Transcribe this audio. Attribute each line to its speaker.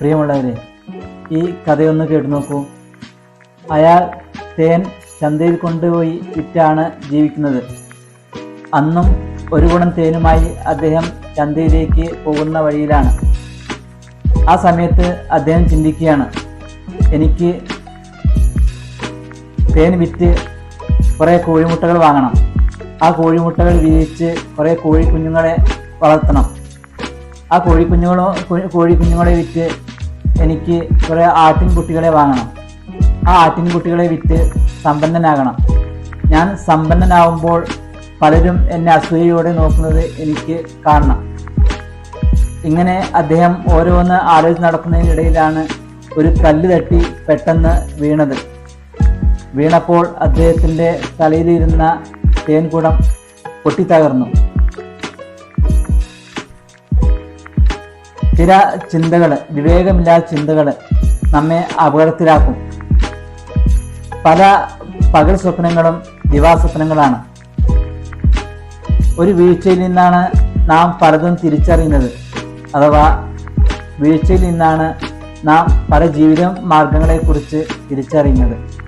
Speaker 1: പ്രിയമുള്ളവരെ ഈ കഥയൊന്ന് കേട്ടു നോക്കൂ. അയാൾ തേൻ ചന്തയിൽ കൊണ്ടുപോയി വിറ്റാണ് ജീവിക്കുന്നത്. അന്നും ഒരു ഗുണം തേനുമായി അദ്ദേഹം ചന്തയിലേക്ക് പോകുന്ന വഴിയിലാണ്. ആ സമയത്ത് അദ്ദേഹം ചിന്തിക്കുകയാണ് എനിക്ക് തേൻ വിറ്റ് കുറേ കോഴിമുട്ടകൾ വാങ്ങണം. ആ കോഴിമുട്ടകൾ വിരിയിച്ച് കുറേ കോഴിക്കുഞ്ഞുങ്ങളെ വളർത്തണം. ആ കോഴിക്കുഞ്ഞുങ്ങളോ കോഴിക്കുഞ്ഞുങ്ങളെ വിറ്റ് എനിക്ക് കുറേ ആട്ടിൻകുട്ടികളെ വാങ്ങണം. ആ ആട്ടിൻകുട്ടികളെ വിറ്റ് സമ്പന്നനാകണം. ഞാൻ സമ്പന്നനാവുമ്പോൾ പലരും എന്നെ അസൂയയോടെ നോക്കുന്നത് എനിക്ക് കാണണം. ഇങ്ങനെ അദ്ദേഹം ഓരോന്ന് ആലോചിച്ച് നടക്കുന്നതിനിടയിലാണ് ഒരു കല്ല് തട്ടി പെട്ടെന്ന് വീണത്. വീണപ്പോൾ അദ്ദേഹത്തിന്റെ തലയിലിരുന്ന തേൻകുടം പൊട്ടിത്തകർന്നു. ചില ചിന്തകൾ വിവേകമില്ലാത്ത ചിന്തകൾ നമ്മെ അപകടത്തിലാക്കും. പല പകൽ സ്വപ്നങ്ങളും ദിവാസ്വപ്നങ്ങളാണ് ഒരു വീഴ്ചയിൽ നിന്നാണ് നാം പലതും തിരിച്ചറിയുന്നത്. അഥവാ വീഴ്ചയിൽ നിന്നാണ് നാം പല ജീവിത മാർഗങ്ങളെക്കുറിച്ച് തിരിച്ചറിയുന്നത്.